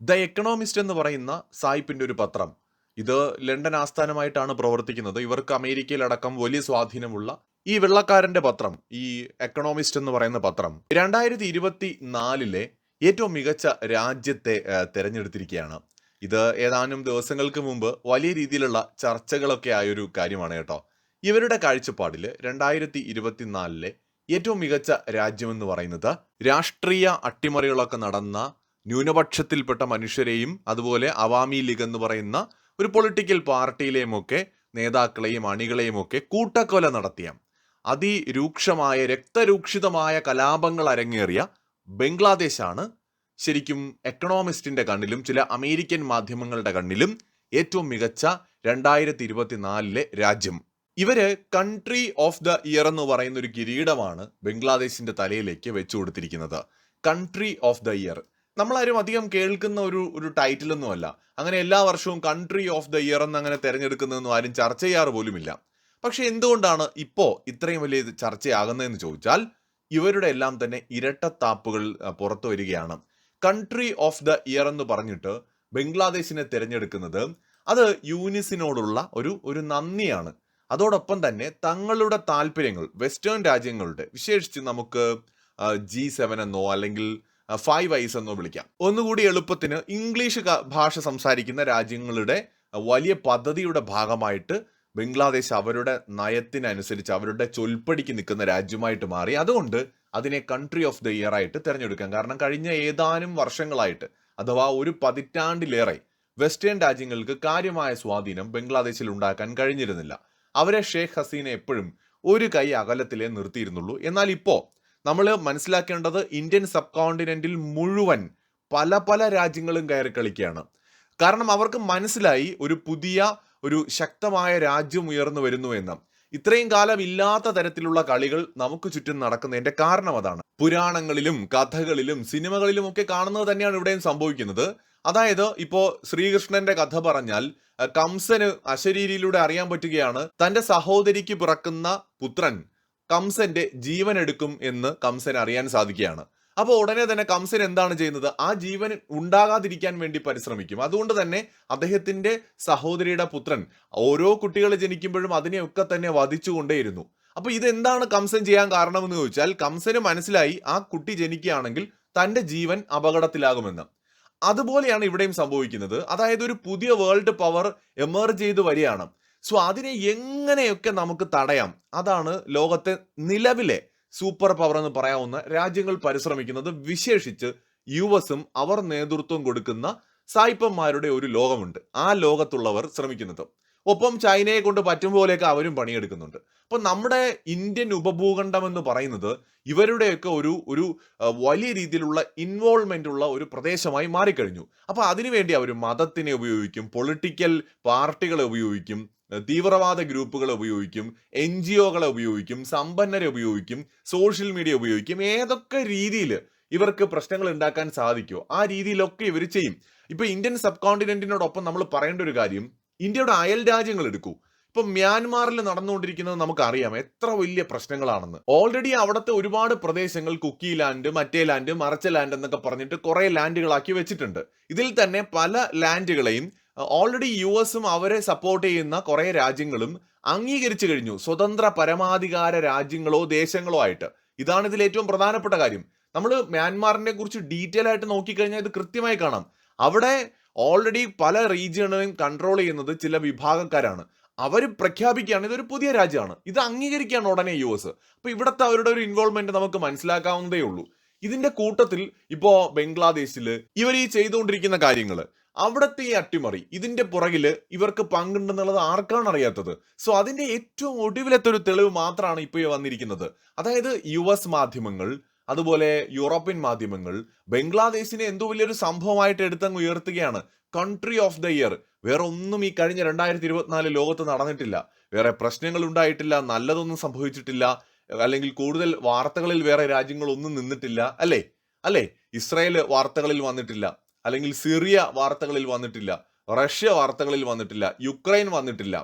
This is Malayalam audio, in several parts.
ദ എക്കണോമിസ്റ്റ് എന്ന് പറയുന്ന സായിപ്പിന്റെ ഒരു പത്രം. ഇത് ലണ്ടൻ ആസ്ഥാനമായിട്ടാണ് പ്രവർത്തിക്കുന്നത്. ഇവർക്ക് അമേരിക്കയിലടക്കം വലിയ സ്വാധീനമുള്ള ഈ വെള്ളക്കാരന്റെ പത്രം ഈ എക്കണോമിസ്റ്റ് എന്ന് പറയുന്ന പത്രം. രണ്ടായിരത്തി ഇരുപത്തി നാലിലെ ഏറ്റവും മികച്ച രാജ്യത്തെ തിരഞ്ഞെടുത്തിരിക്കുകയാണ്. ഇത് ഏതാനും ദിവസങ്ങൾക്ക് മുമ്പ് വലിയ രീതിയിലുള്ള ചർച്ചകളൊക്കെ ആയൊരു കാര്യമാണ് കേട്ടോ. ഇവരുടെ കാഴ്ചപ്പാടിൽ രണ്ടായിരത്തി ഇരുപത്തിനാലിലെ ഏറ്റവും മികച്ച രാജ്യമെന്ന് പറയുന്നത് രാഷ്ട്രീയ അട്ടിമറികളൊക്കെ നടന്ന ന്യൂനപക്ഷത്തിൽപ്പെട്ട മനുഷ്യരെയും അതുപോലെ അവാമി ലീഗ് എന്ന് പറയുന്ന ഒരു പൊളിറ്റിക്കൽ പാർട്ടിയിലെയും ഒക്കെ നേതാക്കളെയും അണികളെയും ഒക്കെ കൂട്ടക്കൊല നടത്തിയ അതിരൂക്ഷമായ രക്തരൂക്ഷിതമായ കലാപങ്ങൾ അരങ്ങേറിയ ബംഗ്ലാദേശാണ് ശരിക്കും എക്കണോമിസ്റ്റിന്റെ കണ്ണിലും ചില അമേരിക്കൻ മാധ്യമങ്ങളുടെ കണ്ണിലും ഏറ്റവും മികച്ച രണ്ടായിരത്തി ഇരുപത്തിനാലിലെ രാജ്യം. ഇവർ കൺട്രി ഓഫ് ദ ഇയർ എന്ന് പറയുന്ന ഒരു കിരീടമാണ് ബംഗ്ലാദേശിന്റെ തലയിലേക്ക് വെച്ചു കൊടുത്തിരിക്കുന്നത് കൺട്രി ഓഫ് ദ ഇയർ നമ്മളാരും അധികം കേൾക്കുന്ന ഒരു ഒരു ടൈറ്റിൽ ഒന്നുമല്ല അങ്ങനെ എല്ലാ വർഷവും കൺട്രി ഓഫ് ദ ഇയർ എന്ന് അങ്ങനെ തിരഞ്ഞെടുക്കുന്നതെന്നും ആരും ചർച്ച ചെയ്യാറ് പോലുമില്ല. പക്ഷെ എന്തുകൊണ്ടാണ് ഇപ്പോൾ ഇത്രയും വലിയ ചർച്ചയാകുന്നതെന്ന് ചോദിച്ചാൽ ഇവരുടെ എല്ലാം തന്നെ ഇരട്ടത്താപ്പുകൾ പുറത്തു വരികയാണ്. കൺട്രി ഓഫ് ദ ഇയർ എന്ന് പറഞ്ഞിട്ട് ബംഗ്ലാദേശിനെ തിരഞ്ഞെടുക്കുന്നത് അത് യൂനിസിനോടുള്ള ഒരു ഒരു നന്ദിയാണ്. അതോടൊപ്പം തന്നെ തങ്ങളുടെ താല്പര്യങ്ങൾ വെസ്റ്റേൺ രാജ്യങ്ങളുടെ വിശേഷിച്ച് നമുക്ക് ജി സെവൻ എന്നോ അല്ലെങ്കിൽ ഫൈവ് ഐസ് എന്ന് വിളിക്കാം. ഒന്നുകൂടി എളുപ്പത്തിന് ഇംഗ്ലീഷ് ഭാഷ സംസാരിക്കുന്ന രാജ്യങ്ങളുടെ വലിയ പദ്ധതിയുടെ ഭാഗമായിട്ട് ബംഗ്ലാദേശ് അവരുടെ നയത്തിനനുസരിച്ച് അവരുടെ ചൊൽപ്പടിക്ക് നിൽക്കുന്ന രാജ്യമായിട്ട് മാറി. അതുകൊണ്ട് അതിനെ കൺട്രി ഓഫ് ദ ഇയർ ആയിട്ട് തിരഞ്ഞെടുക്കാം. കാരണം കഴിഞ്ഞ ഏതാനും വർഷങ്ങളായിട്ട് അഥവാ ഒരു പതിറ്റാണ്ടിലേറെ വെസ്റ്റേൺ രാജ്യങ്ങൾക്ക് കാര്യമായ സ്വാധീനം ബംഗ്ലാദേശിൽ ഉണ്ടാക്കാൻ കഴിഞ്ഞിരുന്നില്ല. അവരെ ഷേഖ് ഹസീന എപ്പോഴും ഒരു കൈ അകലത്തിലേ നിർത്തിയിരുന്നുള്ളൂ. എന്നാൽ ഇപ്പോ നമ്മൾ മനസ്സിലാക്കേണ്ടത് ഇന്ത്യൻ സബ് കോണ്ടിനെന്റിൽ മുഴുവൻ പല പല രാജ്യങ്ങളും കയറി കളിക്കുകയാണ്. കാരണം അവർക്ക് മനസ്സിലായി ഒരു പുതിയ ഒരു ശക്തമായ രാജ്യം ഉയർന്നു വരുന്നു എന്ന്. ഇത്രയും കാലം ഇല്ലാത്ത തരത്തിലുള്ള കളികൾ നമുക്ക് ചുറ്റും നടക്കുന്നതിന്റെ കാരണം അതാണ്. പുരാണങ്ങളിലും കഥകളിലും സിനിമകളിലും ഒക്കെ കാണുന്നത് തന്നെയാണ് ഇവിടെയും സംഭവിക്കുന്നത്. അതായത് ഇപ്പോ ശ്രീകൃഷ്ണന്റെ കഥ പറഞ്ഞാൽ കംസന് അശരീരിയിലൂടെ അറിയാൻ പറ്റുകയാണ് തന്റെ സഹോദരിക്ക് പിറക്കുന്ന പുത്രൻ കംസന്റെ ജീവൻ എടുക്കും എന്ന് കംസൻ അറിയാൻ സാധിക്കുകയാണ്. അപ്പോൾ ഉടനെ തന്നെ കംസൻ എന്താണ് ചെയ്യുന്നത്? ആ ജീവൻ ഉണ്ടാകാതിരിക്കാൻ വേണ്ടി പരിശ്രമിക്കും. അതുകൊണ്ട് തന്നെ അദ്ദേഹത്തിന്റെ സഹോദരിയുടെ പുത്രൻ ഓരോ കുട്ടികൾ ജനിക്കുമ്പോഴും അതിനെയൊക്കെ തന്നെ വധിച്ചുകൊണ്ടേയിരുന്നു. അപ്പൊ ഇതെന്താണ് കംസൻ ചെയ്യാൻ കാരണമെന്ന് ചോദിച്ചാൽ കംസന് മനസ്സിലായി ആ കുട്ടി ജനിക്കുകയാണെങ്കിൽ തന്റെ ജീവൻ അപകടത്തിലാകുമെന്ന്. അതുപോലെയാണ് ഇവിടെയും സംഭവിക്കുന്നത്. അതായത് ഒരു പുതിയ വേൾഡ് പവർ എമേർജ് ചെയ്ത് വരികയാണ്. സോ അതിനെ എങ്ങനെയൊക്കെ നമുക്ക് തടയാം? അതാണ് ലോകത്തെ നിലവിലെ സൂപ്പർ പവർ എന്ന് പറയാവുന്ന രാജ്യങ്ങൾ പരിശ്രമിക്കുന്നത് വിശേഷിച്ച് യു എസും അവർ നേതൃത്വം കൊടുക്കുന്ന സായിപ്പന്മാരുടെ ഒരു ലോകമുണ്ട്. ആ ലോകത്തുള്ളവർ ശ്രമിക്കുന്നത്. ഒപ്പം ചൈനയെ കൊണ്ട് പറ്റും പോലെയൊക്കെ അവരും പണിയെടുക്കുന്നുണ്ട്. അപ്പൊ നമ്മുടെ ഇന്ത്യൻ ഉപഭൂഖണ്ഡം എന്ന് പറയുന്നത് ഇവരുടെയൊക്കെ ഒരു ഒരു വലിയ രീതിയിലുള്ള ഇൻവോൾവ്മെന്റ് ഉള്ള ഒരു പ്രദേശമായി മാറിക്കഴിഞ്ഞു. അപ്പൊ അതിനുവേണ്ടി അവർ മതത്തിനെ ഉപയോഗിക്കും പൊളിറ്റിക്കൽ പാർട്ടികളെ ഉപയോഗിക്കും തീവ്രവാദ ഗ്രൂപ്പുകളെ ഉപയോഗിക്കും എൻ ജി ഒകളെ ഉപയോഗിക്കും സമ്പന്നരെ ഉപയോഗിക്കും സോഷ്യൽ മീഡിയ ഉപയോഗിക്കും ഏതൊക്കെ രീതിയിൽ ഇവർക്ക് പ്രശ്നങ്ങൾ ഉണ്ടാക്കാൻ സാധിക്കുമോ ആ രീതിയിലൊക്കെ ഇവർ ചെയ്യും. ഇപ്പൊ ഇന്ത്യൻ സബ് കോണ്ടിനെന്റിനോടൊപ്പം നമ്മൾ പറയേണ്ട ഒരു കാര്യം ഇന്ത്യയുടെ അയൽ രാജ്യങ്ങൾ എടുക്കൂ. ഇപ്പൊ മ്യാൻമാറിൽ നടന്നുകൊണ്ടിരിക്കുന്നത് നമുക്കറിയാം എത്ര വലിയ പ്രശ്നങ്ങളാണെന്ന്. ഓൾറെഡി അവിടുത്തെ ഒരുപാട് പ്രദേശങ്ങൾ കുക്കി ലാൻഡ് മറ്റേ ലാൻഡ് മറച്ച ലാൻഡ് എന്നൊക്കെ പറഞ്ഞിട്ട് കുറെ ലാൻഡുകളാക്കി വെച്ചിട്ടുണ്ട്. ഇതിൽ തന്നെ പല ലാൻഡുകളെയും ഓൾറെഡി യു എസും അവരെ സപ്പോർട്ട് ചെയ്യുന്ന കുറെ രാജ്യങ്ങളും അംഗീകരിച്ചു കഴിഞ്ഞു. സ്വതന്ത്ര പരമാധികാര രാജ്യങ്ങളോ ദേശങ്ങളോ ആയിട്ട്. ഇതാണ് ഇതിൽ ഏറ്റവും പ്രധാനപ്പെട്ട കാര്യം. നമ്മൾ മ്യാൻമാറിനെ കുറിച്ച് ഡീറ്റെയിൽ ആയിട്ട് നോക്കിക്കഴിഞ്ഞാൽ ഇത് കൃത്യമായി കാണാം. അവിടെ ഓൾറെഡി പല റീജിയണുകളും കൺട്രോൾ ചെയ്യുന്നത് ചില വിഭാഗക്കാരാണ്. അവർ പ്രഖ്യാപിക്കുകയാണ് ഇതൊരു പുതിയ രാജ്യമാണ്. ഇത് അംഗീകരിക്കുകയാണ് ഉടനെ യു എസ് അപ്പൊ ഇവിടുത്തെ അവരുടെ ഒരു ഇൻവോൾവ്മെന്റ് നമുക്ക് മനസ്സിലാക്കാവുന്നതേ ഉള്ളൂ. ഇതിന്റെ കൂട്ടത്തിൽ ഇപ്പോ ബംഗ്ലാദേശിൽ ഇവർ ഈ ചെയ്തുകൊണ്ടിരിക്കുന്ന കാര്യങ്ങൾ അവിടുത്തെ ഈ അട്ടിമറി ഇതിന്റെ പുറകിൽ ഇവർക്ക് പങ്കുണ്ടെന്നുള്ളത് ആർക്കാണ് അറിയാത്തത്? സോ അതിന്റെ ഏറ്റവും ഒടുവിലത്തെ ഒരു തെളിവ് മാത്രമാണ് ഇപ്പോൾ വന്നിരിക്കുന്നത്. അതായത് യു എസ് മാധ്യമങ്ങൾ അതുപോലെ യൂറോപ്യൻ മാധ്യമങ്ങൾ ബംഗ്ലാദേശിനെ എന്തോ വലിയൊരു സംഭവമായിട്ട് എടുത്തങ്ങ് ഉയർത്തുകയാണ്. കൺട്രി ഓഫ് ദ ഇയർ വേറെ ഒന്നും ഈ കഴിഞ്ഞ രണ്ടായിരത്തി ഇരുപത്തിനാല് ലോകത്ത് നടന്നിട്ടില്ല. വേറെ പ്രശ്നങ്ങൾ ഉണ്ടായിട്ടില്ല നല്ലതൊന്നും സംഭവിച്ചിട്ടില്ല അല്ലെങ്കിൽ കൂടുതൽ വാർത്തകളിൽ വേറെ രാജ്യങ്ങളൊന്നും നിന്നിട്ടില്ല അല്ലേ? അല്ലേ? ഇസ്രായേൽ വാർത്തകളിൽ വന്നിട്ടില്ല. അല്ലെങ്കിൽ സിറിയ വാർത്തകളിൽ വന്നിട്ടില്ല റഷ്യ വാർത്തകളിൽ വന്നിട്ടില്ല യുക്രൈൻ വന്നിട്ടില്ല.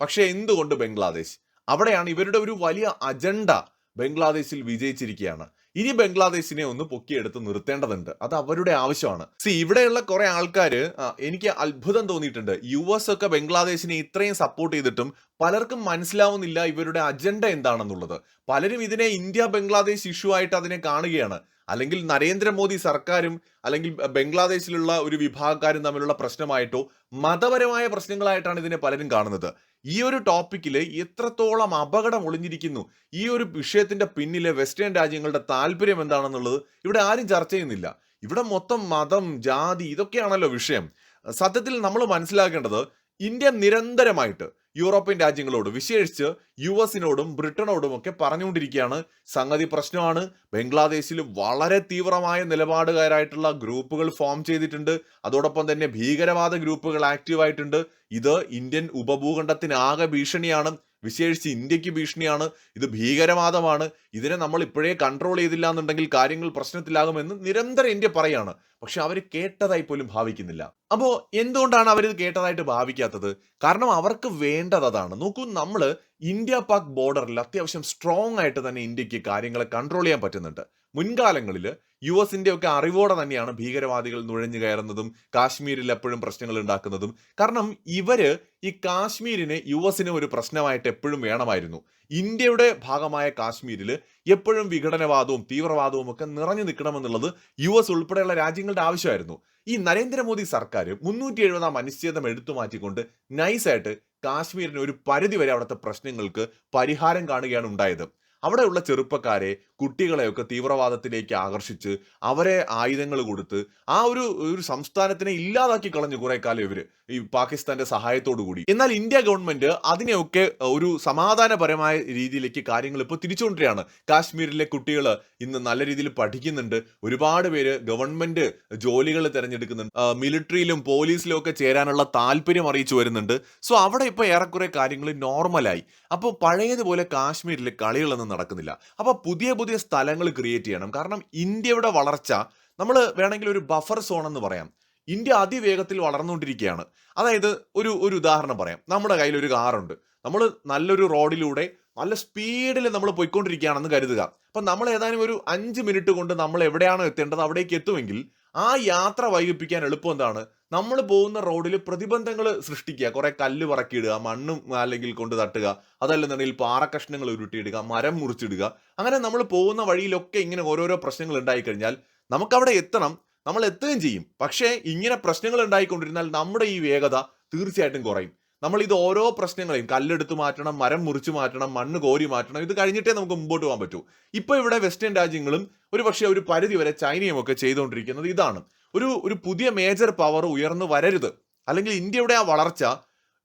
പക്ഷേ എന്തുകൊണ്ട് ബംഗ്ലാദേശ്? അവിടെയാണ് ഇവരുടെ ഒരു വലിയ അജണ്ട ബംഗ്ലാദേശിൽ വിജയിച്ചിരിക്കുകയാണ്. ഇനി ബംഗ്ലാദേശിനെ ഒന്ന് പൊക്കിയെടുത്ത് നിർത്തേണ്ടതുണ്ട്. അത് അവരുടെ ആവശ്യമാണ്. സി ഇവിടെയുള്ള കുറെ ആൾക്കാർ എനിക്ക് അത്ഭുതം തോന്നിയിട്ടുണ്ട്. യു എസ് ഒക്കെ ബംഗ്ലാദേശിനെ ഇത്രയും സപ്പോർട്ട് ചെയ്തിട്ടും പലർക്കും മനസ്സിലാവുന്നില്ല ഇവരുടെ അജണ്ട എന്താണെന്നുള്ളത്. പലരും ഇതിനെ ഇന്ത്യ ബംഗ്ലാദേശ് ഇഷ്യൂ ആയിട്ട് അതിനെ കാണുകയാണ്. അല്ലെങ്കിൽ നരേന്ദ്രമോദി സർക്കാരും അല്ലെങ്കിൽ ബംഗ്ലാദേശിലുള്ള ഒരു വിഭാഗക്കാരും തമ്മിലുള്ള പ്രശ്നമായിട്ടോ മതപരമായ പ്രശ്നങ്ങളായിട്ടാണ് ഇതിനെ പലരും കാണുന്നത്. ഈ ഒരു ടോപ്പിക്കിൽ എത്രത്തോളം അപകടം ഒളിഞ്ഞിരിക്കുന്നു? ഈ ഒരു വിഷയത്തിന്റെ പിന്നിലെ വെസ്റ്റേൺ രാജ്യങ്ങളുടെ താല്പര്യം എന്താണെന്നുള്ളത് ഇവിടെ ആരും ചർച്ച ചെയ്യുന്നില്ല. ഇവിടെ മൊത്തം മതം ജാതി ഇതൊക്കെയാണല്ലോ വിഷയം. സത്യത്തിൽ നമ്മൾ മനസ്സിലാക്കേണ്ടത് ഇന്ത്യ നിരന്തരമായിട്ട് യൂറോപ്യൻ രാജ്യങ്ങളോട് വിശേഷിച്ച് യു എസിനോടും ബ്രിട്ടനോടും ഒക്കെ പറഞ്ഞുകൊണ്ടിരിക്കുകയാണ്. സംഗതി പ്രശ്നമാണ്. ബംഗ്ലാദേശിൽ വളരെ തീവ്രമായ നിലപാടുകാരായിട്ടുള്ള ഗ്രൂപ്പുകൾ ഫോം ചെയ്തിട്ടുണ്ട്. അതോടൊപ്പം തന്നെ ഭീകരവാദ ഗ്രൂപ്പുകൾ ആക്റ്റീവ് ആയിട്ടുണ്ട് ഇത് ഇന്ത്യൻ ഉപഭൂഖണ്ഡത്തിനാകെ ഭീഷണിയാണ്. വിശേഷിച്ച് ഇന്ത്യയ്ക്ക് ഭീഷണിയാണ് ഇത് ഭീകരവാദമാണ് ഇതിനെ നമ്മൾ ഇപ്പോഴേ കൺട്രോൾ ചെയ്തില്ല എന്നുണ്ടെങ്കിൽ കാര്യങ്ങൾ പ്രശ്നത്തിലാകുമെന്ന് നിരന്തരം ഇന്ത്യ പറയാണ്. പക്ഷെ അവർ കേട്ടതായി പോലും ഭാവിക്കുന്നില്ല. അപ്പോൾ എന്തുകൊണ്ടാണ് അവരിത് കേട്ടതായിട്ട് ഭാവിക്കാത്തത്? കാരണം അവർക്ക് വേണ്ടത് അതാണ്. നോക്കൂ നമ്മൾ ഇന്ത്യ പാക് ബോർഡറിൽ അത്യാവശ്യം സ്ട്രോങ് ആയിട്ട് തന്നെ ഇന്ത്യയ്ക്ക് കാര്യങ്ങളെ കൺട്രോൾ ചെയ്യാൻ പറ്റുന്നുണ്ട്. മുൻകാലങ്ങളിൽ യു എസിന്റെ ഒക്കെ അറിവോടെ തന്നെയാണ് ഭീകരവാദികൾ നുഴഞ്ഞു കയറുന്നതും കാശ്മീരിൽ എപ്പോഴും പ്രശ്നങ്ങൾ ഉണ്ടാക്കുന്നതും. കാരണം ഇവർ ഈ കാശ്മീരിനെ യു എസിന് ഒരു പ്രശ്നമായിട്ട് എപ്പോഴും വേണമായിരുന്നു. ഇന്ത്യയുടെ ഭാഗമായ കാശ്മീരിൽ എപ്പോഴും വിഘടനവാദവും തീവ്രവാദവും ഒക്കെ നിറഞ്ഞു നിൽക്കണമെന്നുള്ളത് യു എസ് ഉൾപ്പെടെയുള്ള രാജ്യങ്ങളുടെ ആവശ്യമായിരുന്നു. ഈ നരേന്ദ്രമോദി സർക്കാർ മുന്നൂറ്റി എഴുപതാം അനുച്ഛേദം എടുത്തു മാറ്റിക്കൊണ്ട് നൈസായിട്ട് കാശ്മീരിന് ഒരു പരിധി വരെ അവിടുത്തെ പ്രശ്നങ്ങൾക്ക് പരിഹാരം കാണുകയാണ് ഉണ്ടായത്. അവിടെയുള്ള ചെറുപ്പക്കാരെ കുട്ടികളെയൊക്കെ തീവ്രവാദത്തിലേക്ക് ആകർഷിച്ച് അവരെ ആയുധങ്ങൾ കൊടുത്ത് ആ ഒരു ഒരു സംസ്ഥാനത്തിനെ ഇല്ലാതാക്കി കളഞ്ഞു കുറെ കാലം ഇവർ ഈ പാകിസ്ഥാന്റെ സഹായത്തോടു കൂടി. എന്നാൽ ഇന്ത്യ ഗവൺമെന്റ് അതിനെയൊക്കെ ഒരു സമാധാനപരമായ രീതിയിലേക്ക് കാര്യങ്ങൾ ഇപ്പോൾ തിരിച്ചുകൊണ്ടിരിക്കുകയാണ്. കാശ്മീരിലെ കുട്ടികൾ ഇന്ന് നല്ല രീതിയിൽ പഠിക്കുന്നുണ്ട്. ഒരുപാട് പേര് ഗവൺമെന്റ് ജോലികൾ തിരഞ്ഞെടുക്കുന്നുണ്ട്. മിലിറ്ററിയിലും പോലീസിലും ഒക്കെ ചേരാനുള്ള താല്പര്യം അറിയിച്ചു വരുന്നുണ്ട്. സോ അവിടെ ഇപ്പോൾ ഏറെക്കുറെ കാര്യങ്ങൾ നോർമലായി. അപ്പോൾ പഴയതുപോലെ കാശ്മീരിൽ കളികളൊന്നും നടക്കുന്നില്ല. അപ്പോൾ പുതിയ പുതിയ സ്ഥലങ്ങൾ ക്രിയേറ്റ് ചെയ്യണം. കാരണം ഇന്ത്യയുടെ വളർച്ച നമ്മൾ വേണമെങ്കിൽ ഒരു ബഫർ സോൺ എന്ന് പറയാം. ഇന്ത്യ അതിവേഗത്തിൽ വളർന്നുകൊണ്ടിരിക്കുകയാണ്. അതായത് ഒരു ഒരു ഉദാഹരണം പറയാം. നമ്മുടെ കയ്യിൽ ഒരു കാറുണ്ട് നമ്മൾ നല്ലൊരു റോഡിലൂടെ നല്ല സ്പീഡിൽ നമ്മൾ പോയിക്കൊണ്ടിരിക്കുകയാണെന്ന് കരുതുക. അപ്പം നമ്മൾ ഏതാനും ഒരു അഞ്ച് മിനിറ്റ് കൊണ്ട് നമ്മൾ എവിടെയാണോ എത്തേണ്ടത് അവിടേക്ക് എത്തുമെങ്കിൽ ആ യാത്ര വൈകിപ്പിക്കാൻ എളുപ്പം എന്താണ്? നമ്മൾ പോകുന്ന റോഡിൽ പ്രതിബന്ധങ്ങൾ സൃഷ്ടിക്കുക. കുറെ കല്ല് പറക്കിയിടുക മണ്ണും അല്ലെങ്കിൽ കൊണ്ട് തട്ടുക അതല്ലെന്നുണ്ടെങ്കിൽ പാറക്കഷ്ണങ്ങൾ ഉരുട്ടിയിടുക മരം മുറിച്ചിടുക. അങ്ങനെ നമ്മൾ പോകുന്ന വഴിയിലൊക്കെ ഇങ്ങനെ ഓരോരോ പ്രശ്നങ്ങൾ ഉണ്ടായിക്കഴിഞ്ഞാൽ നമുക്കവിടെ എത്തണം നമ്മൾ എത്തുകയും ചെയ്യും. പക്ഷേ ഇങ്ങനെ പ്രശ്നങ്ങൾ ഉണ്ടായിക്കൊണ്ടിരുന്നാൽ നമ്മുടെ ഈ വേഗത തീർച്ചയായിട്ടും കുറയും. നമ്മൾ ഇത് ഓരോ പ്രശ്നങ്ങളെയും കല്ലെടുത്ത് മാറ്റണം മരം മുറിച്ച് മാറ്റണം മണ്ണ് കോരി മാറ്റണം ഇത് കഴിഞ്ഞിട്ടേ നമുക്ക് മുമ്പോട്ട് പോകാൻ പറ്റൂ. ഇപ്പൊ ഇവിടെ വെസ്റ്റേൺ രാജ്യങ്ങളും ഒരു പക്ഷേ ഒരു പരിധി വരെ ചൈനയും ഒക്കെ ചെയ്തുകൊണ്ടിരിക്കുന്നത് ഇതാണ്. ഒരു ഒരു പുതിയ മേജർ പവർ ഉയർന്നു വരരുത്. അല്ലെങ്കിൽ ഇന്ത്യയുടെ ആ വളർച്ച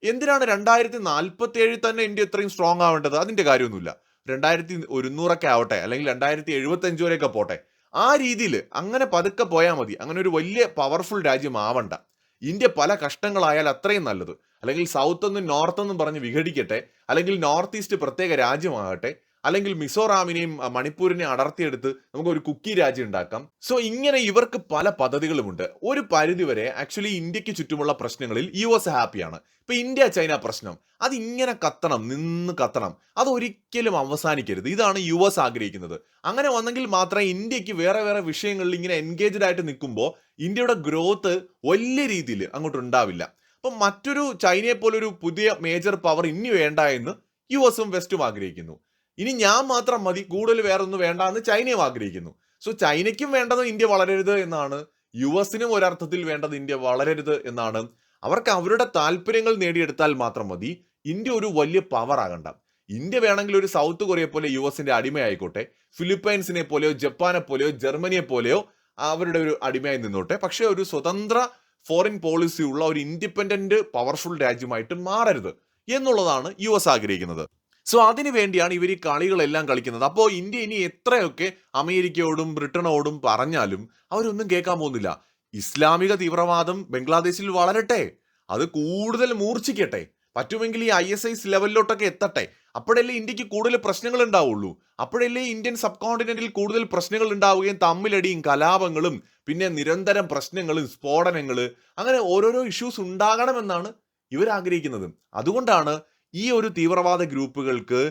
എന്തിനാണ് രണ്ടായിരത്തി നാൽപ്പത്തി ഏഴിൽ തന്നെ ഇന്ത്യ ഇത്രയും സ്ട്രോങ് ആവേണ്ടത്? അതിന്റെ കാര്യമൊന്നുമില്ല. രണ്ടായിരത്തി ഒരുന്നൂറൊക്കെ ആവട്ടെ അല്ലെങ്കിൽ രണ്ടായിരത്തി എഴുപത്തി അഞ്ച് വരെയൊക്കെ പോട്ടെ. ആ രീതിയിൽ അങ്ങനെ പതുക്കെ പോയാൽ മതി. അങ്ങനെ ഒരു വലിയ പവർഫുൾ രാജ്യം ആവണ്ട. ഇന്ത്യ പല കഷ്ടങ്ങളായാൽ അത്രയും നല്ലത്. അല്ലെങ്കിൽ സൗത്ത് എന്നും നോർത്ത് എന്നും പറഞ്ഞ് വിഘടിക്കട്ടെ. അല്ലെങ്കിൽ നോർത്ത് ഈസ്റ്റ് പ്രത്യേക രാജ്യമാകട്ടെ. അല്ലെങ്കിൽ മിസോറാമിനെയും മണിപ്പൂരിനെയും അടർത്തിയെടുത്ത് നമുക്ക് ഒരു കുക്കി രാജ്യം ഉണ്ടാക്കാം. സോ ഇങ്ങനെ ഇവർക്ക് പല പദ്ധതികളുമുണ്ട്. ഒരു പരിധിവരെ ആക്ച്വലി ഇന്ത്യയ്ക്ക് ചുറ്റുമുള്ള പ്രശ്നങ്ങളിൽ യു എസ് ഹാപ്പിയാണ് ഇപ്പൊ ഇന്ത്യ ചൈന പ്രശ്നം. അത് ഇങ്ങനെ കത്തണം നിന്ന് കത്തണം. അത് ഒരിക്കലും അവസാനിക്കരുത്. ഇതാണ് യു എസ് ആഗ്രഹിക്കുന്നത്. അങ്ങനെ വന്നെങ്കിൽ മാത്രമേ ഇന്ത്യയ്ക്ക് വേറെ വേറെ വിഷയങ്ങളിൽ ഇങ്ങനെ എൻഗേജ്ഡ് ആയിട്ട് നിൽക്കുമ്പോൾ ഇന്ത്യയുടെ ഗ്രോത്ത് വലിയ രീതിയിൽ അങ്ങോട്ട് ഉണ്ടാവില്ല. അപ്പൊ മറ്റൊരു ചൈനയെ പോലൊരു പുതിയ മേജർ പവർ ഇനി വേണ്ട എന്ന് യു എസും വെസ്റ്റും ആഗ്രഹിക്കുന്നു. ഇനി ഞാൻ മാത്രം മതി കൂടുതൽ വേറെ ഒന്നും വേണ്ട എന്ന് ചൈനയും ആഗ്രഹിക്കുന്നു. സോ ചൈനയ്ക്കും വേണ്ടത് ഇന്ത്യ വളരരുത് എന്നാണ് യു എസിനും ഒരർത്ഥത്തിൽ വേണ്ടത് ഇന്ത്യ വളരരുത് എന്നാണ്. അവർക്ക് അവരുടെ താല്പര്യങ്ങൾ നേടിയെടുത്താൽ മാത്രം മതി ഇന്ത്യ ഒരു വലിയ പവർ ആകണ്ട. ഇന്ത്യ വേണമെങ്കിൽ ഒരു സൗത്ത് കൊറിയ പോലെ യു എസിന്റെ അടിമയായിക്കോട്ടെ ഫിലിപ്പൈൻസിനെ പോലെയോ ജപ്പാനെ പോലെയോ ജർമ്മനിയെ പോലെയോ അവരുടെ ഒരു അടിമയായി നിന്നോട്ടെ. പക്ഷേ ഒരു സ്വതന്ത്ര ഫോറിൻ പോളിസി ഉള്ള ഒരു ഇൻഡിപെൻഡന്റ് പവർഫുൾ രാജ്യമായിട്ട് മാറരുത് എന്നുള്ളതാണ് യു എസ് ആഗ്രഹിക്കുന്നത്. സോ അതിനു വേണ്ടിയാണ് ഇവർ ഈ കളികളെല്ലാം കളിക്കുന്നത്. അപ്പോൾ ഇന്ത്യ ഇനി എത്രയൊക്കെ അമേരിക്കയോടും ബ്രിട്ടനോടും പറഞ്ഞാലും അവരൊന്നും കേൾക്കാൻ പോകുന്നില്ല. ഇസ്ലാമിക തീവ്രവാദം ബംഗ്ലാദേശിൽ വളരട്ടെ. അത് കൂടുതൽ മൂർച്ഛിക്കട്ടെ. പറ്റുമെങ്കിൽ ഈ ഐ എസ് ഐസ് ലെവലിലോട്ടൊക്കെ എത്തട്ടെ. അപ്പോഴല്ലേ ഇന്ത്യയ്ക്ക് കൂടുതൽ പ്രശ്നങ്ങൾ ഉണ്ടാവുള്ളൂ. അപ്പോഴല്ലേ ഇന്ത്യൻ സബ് കോണ്ടിനെന്റിൽ കൂടുതൽ പ്രശ്നങ്ങൾ ഉണ്ടാവുകയും തമ്മിലടിയും കലാപങ്ങളും പിന്നെ നിരന്തരം പ്രശ്നങ്ങളും സ്ഫോടനങ്ങൾ അങ്ങനെ ഓരോരോ ഇഷ്യൂസ് ഉണ്ടാകണമെന്നാണ് ഇവർ ആഗ്രഹിക്കുന്നത് അതുകൊണ്ടാണ് ഈ ഒരു തീവ്രവാദ ഗ്രൂപ്പുകൾക്ക്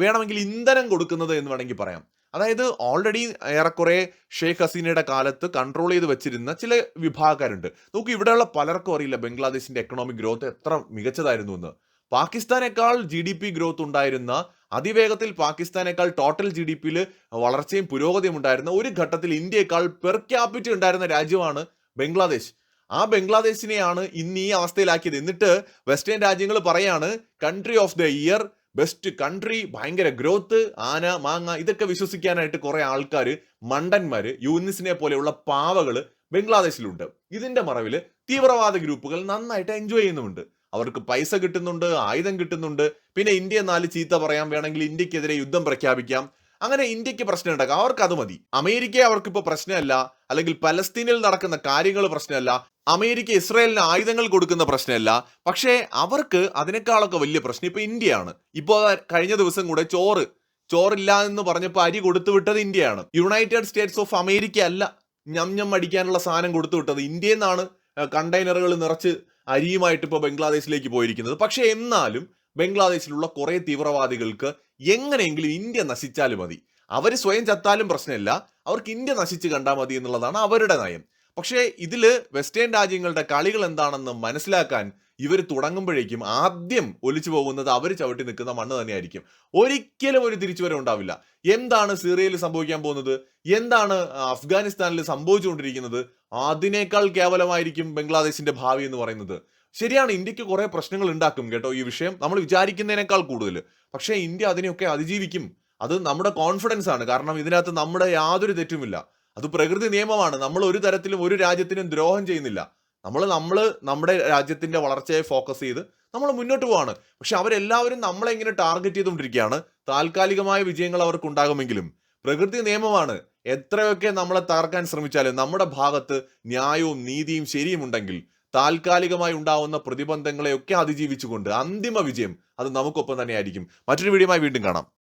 വേണമെങ്കിൽ ഇന്ധനം കൊടുക്കുന്നത് എന്ന് വേണമെങ്കിൽ പറയാം. അതായത് ഓൾറെഡി ഏറെക്കുറെ ഷെയ്ഖ് ഹസീനയുടെ കാലത്ത് കൺട്രോൾ ചെയ്ത് വെച്ചിരുന്ന ചില വിഭാഗക്കാരുണ്ട്. നോക്കൂ ഇവിടെയുള്ള പലർക്കും അറിയില്ല ബംഗ്ലാദേശിന്റെ എക്കണോമിക് ഗ്രോത്ത് എത്ര മികച്ചതായിരുന്നു എന്ന്. പാകിസ്ഥാനേക്കാൾ ജി ഡി പി ഗ്രോത്ത് ഉണ്ടായിരുന്ന അതിവേഗത്തിൽ പാകിസ്ഥാനേക്കാൾ ടോട്ടൽ ജി ഡി പിയിൽ വളർച്ചയും പുരോഗതിയും ഉണ്ടായിരുന്ന ഒരു ഘട്ടത്തിൽ ഇന്ത്യയേക്കാൾ പെർ ക്യാപിറ്റി ഉണ്ടായിരുന്ന രാജ്യമാണ് ബംഗ്ലാദേശ്. ആ ബംഗ്ലാദേശിനെയാണ് ഇന്ന് ഈ അവസ്ഥയിലാക്കിയത്. എന്നിട്ട് വെസ്റ്റേൺ രാജ്യങ്ങൾ പറയാണ് country of the year best country ഭയങ്കര ഗ്രോത്ത് ആന മാങ്ങ ഇതൊക്കെ വിശ്വസിക്കാനായിട്ട് കുറെ ആൾക്കാർ മണ്ടന്മാര് യൂനിസിനെ പോലെയുള്ള പാവകൾ ബംഗ്ലാദേശിലുണ്ട്. ഇതിന്റെ മറവിൽ തീവ്രവാദ ഗ്രൂപ്പുകൾ നന്നായിട്ട് എൻജോയ് ചെയ്യുന്നുണ്ട് അവർക്ക് പൈസ കിട്ടുന്നുണ്ട് ആയുധം കിട്ടുന്നുണ്ട്. പിന്നെ ഇന്ത്യ നാല് ചീത്ത പറയാൻ വേണമെങ്കിൽ ഇന്ത്യക്കെതിരെ യുദ്ധം പ്രഖ്യാപിക്കാം. അങ്ങനെ ഇന്ത്യയ്ക്ക് പ്രശ്നം ഉണ്ടാക്കാം. അവർക്ക് അത് മതി. അമേരിക്ക അവർക്ക് ഇപ്പൊ പ്രശ്നമല്ല. അല്ലെങ്കിൽ പലസ്തീനിൽ നടക്കുന്ന കാര്യങ്ങൾ പ്രശ്നമല്ല. അമേരിക്ക ഇസ്രായേലിന് ആയുധങ്ങൾ കൊടുക്കുന്ന പ്രശ്നമല്ല. പക്ഷേ അവർക്ക് അതിനേക്കാളൊക്കെ വലിയ പ്രശ്നം ഇപ്പൊ ഇന്ത്യയാണ്. ഇപ്പോ കഴിഞ്ഞ ദിവസം കൂടെ ചോറ്. ചോറില്ല എന്ന് പറഞ്ഞപ്പോൾ അരി കൊടുത്തു വിട്ടത് ഇന്ത്യയാണ്. യുണൈറ്റഡ് സ്റ്റേറ്റ്സ് ഓഫ് അമേരിക്ക അല്ല ഞം ഞം അടിക്കാനുള്ള സാധനം കൊടുത്തു വിട്ടത് ഇന്ത്യയിൽ നിന്നാണ് കണ്ടെയ്നറുകൾ നിറച്ച് അരിയുമായിട്ട് ഇപ്പോൾ ബംഗ്ലാദേശിലേക്ക് പോയിരിക്കുന്നത്. പക്ഷേ എന്നാലും ബംഗ്ലാദേശിലുള്ള കുറേ തീവ്രവാദികൾക്ക് എങ്ങനെയെങ്കിലും ഇന്ത്യ നശിച്ചാലും മതി. അവർ സ്വയം ചത്താലും പ്രശ്നമില്ല. അവർക്ക് ഇന്ത്യ നശിച്ച് കണ്ടാൽ മതി എന്നുള്ളതാണ് അവരുടെ നയം. പക്ഷേ ഇതിൽ വെസ്റ്റേൺ രാജ്യങ്ങളുടെ കളികൾ എന്താണെന്ന് മനസ്സിലാക്കാൻ ഇവർ തുടങ്ങുമ്പോഴേക്കും ആദ്യം ഒലിച്ചു പോകുന്നത് അവർ ചവിട്ടി നിൽക്കുന്ന മണ്ണ് തന്നെയായിരിക്കും. ഒരിക്കലും ഒരു തിരിച്ചുവരവ് ഉണ്ടാവില്ല. എന്താണ് സിറിയയിൽ സംഭവിക്കാൻ പോകുന്നത്? എന്താണ് അഫ്ഗാനിസ്ഥാനിൽ സംഭവിച്ചുകൊണ്ടിരിക്കുന്നത്? അതിനേക്കാൾ കേവലമായിരിക്കും ബംഗ്ലാദേശിന്റെ ഭാവി എന്ന് പറയുന്നത്. ശരിയാണ് ഇന്ത്യയ്ക്ക് കുറേ പ്രശ്നങ്ങൾ ഉണ്ടാക്കും കേട്ടോ ഈ വിഷയം. നമ്മൾ വിചാരിക്കുന്നതിനേക്കാൾ കൂടുതൽ. പക്ഷേ ഇന്ത്യ അതിനെയൊക്കെ അതിജീവിക്കും. അത് നമ്മുടെ കോൺഫിഡൻസ് ആണ്. കാരണം ഇതിനകത്ത് നമ്മുടെ യാതൊരു തെറ്റുമില്ല. അത് പ്രകൃതി നിയമമാണ്. നമ്മൾ ഒരു തരത്തിലും ഒരു രാജ്യത്തിനും ദ്രോഹം ചെയ്യുന്നില്ല. നമ്മൾ നമ്മൾ നമ്മുടെ രാജ്യത്തിന്റെ വളർച്ചയെ ഫോക്കസ് ചെയ്ത് നമ്മൾ മുന്നോട്ട് പോവാണ്. പക്ഷെ അവരെല്ലാവരും നമ്മളെ ഇങ്ങനെ ടാർഗറ്റ് ചെയ്തുകൊണ്ടിരിക്കുകയാണ്. താൽക്കാലികമായ വിജയങ്ങൾ അവർക്ക് ഉണ്ടാകുമെങ്കിലും പ്രകൃതി നിയമമാണ്. എത്രയൊക്കെ നമ്മളെ തകർക്കാൻ ശ്രമിച്ചാലും നമ്മുടെ ഭാഗത്ത് ന്യായവും നീതിയും ശരിയും ഉണ്ടെങ്കിൽ താൽക്കാലികമായി ഉണ്ടാവുന്ന പ്രതിബന്ധങ്ങളെയൊക്കെ അതിജീവിച്ചുകൊണ്ട് അന്തിമ വിജയം അത് നമുക്കൊപ്പം തന്നെയായിരിക്കും. മറ്റൊരു വീഡിയോയുമായി വീണ്ടും കാണാം.